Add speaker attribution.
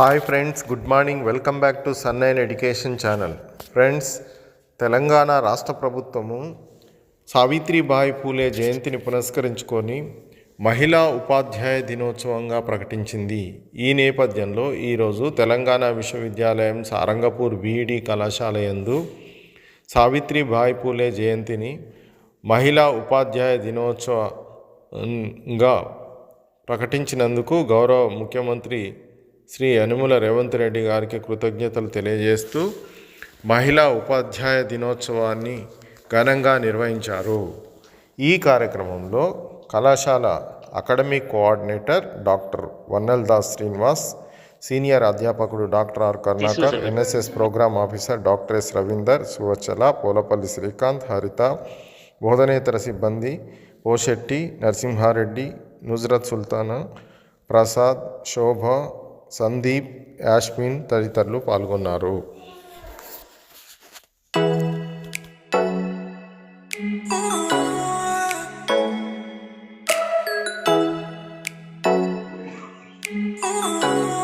Speaker 1: Hi friends good morning welcome back to sun nine education channel friends Telangana రాష్ట్ర ప్రభుత్వము సావిత్రిబాయి పూలే జయంతిని పురస్కరించుకొని మహిళా ఉపాధ్యాయ దినోత్సవంగా ప్రకటించింది. ఈ నేపథ్యంలో ఈరోజు తెలంగాణ విశ్వవిద్యాలయం సారంగపూర్ బీఈడి కళాశాల యందు సావిత్రిబాయి పూలే జయంతిని మహిళా ఉపాధ్యాయ దినోత్సవంగా ప్రకటించినందుకు గౌరవ ముఖ్యమంత్రి శ్రీ యనుమల రేవంత్ రెడ్డి గారికి కృతజ్ఞతలు తెలియజేస్తూ మహిళా ఉపాధ్యాయ దినోత్సవాన్ని ఘనంగా నిర్వహించారు. ఈ కార్యక్రమంలో కళాశాల academic coordinator doctor Vannel Das Srinivas senior అధ్యాపకుడు doctor R Karnakar NSS programme officer doctor S Ravinder Suvachala Polapalli Srikanth Haritha బోధనేతర సిబ్బంది పోషెట్టి నరసింహారెడ్డి నుజ్రత్ సుల్తానా ప్రసాద్ శోభ సందీప్ యాష్మిన్ తదితరులు పాల్గొన్నారు. Oh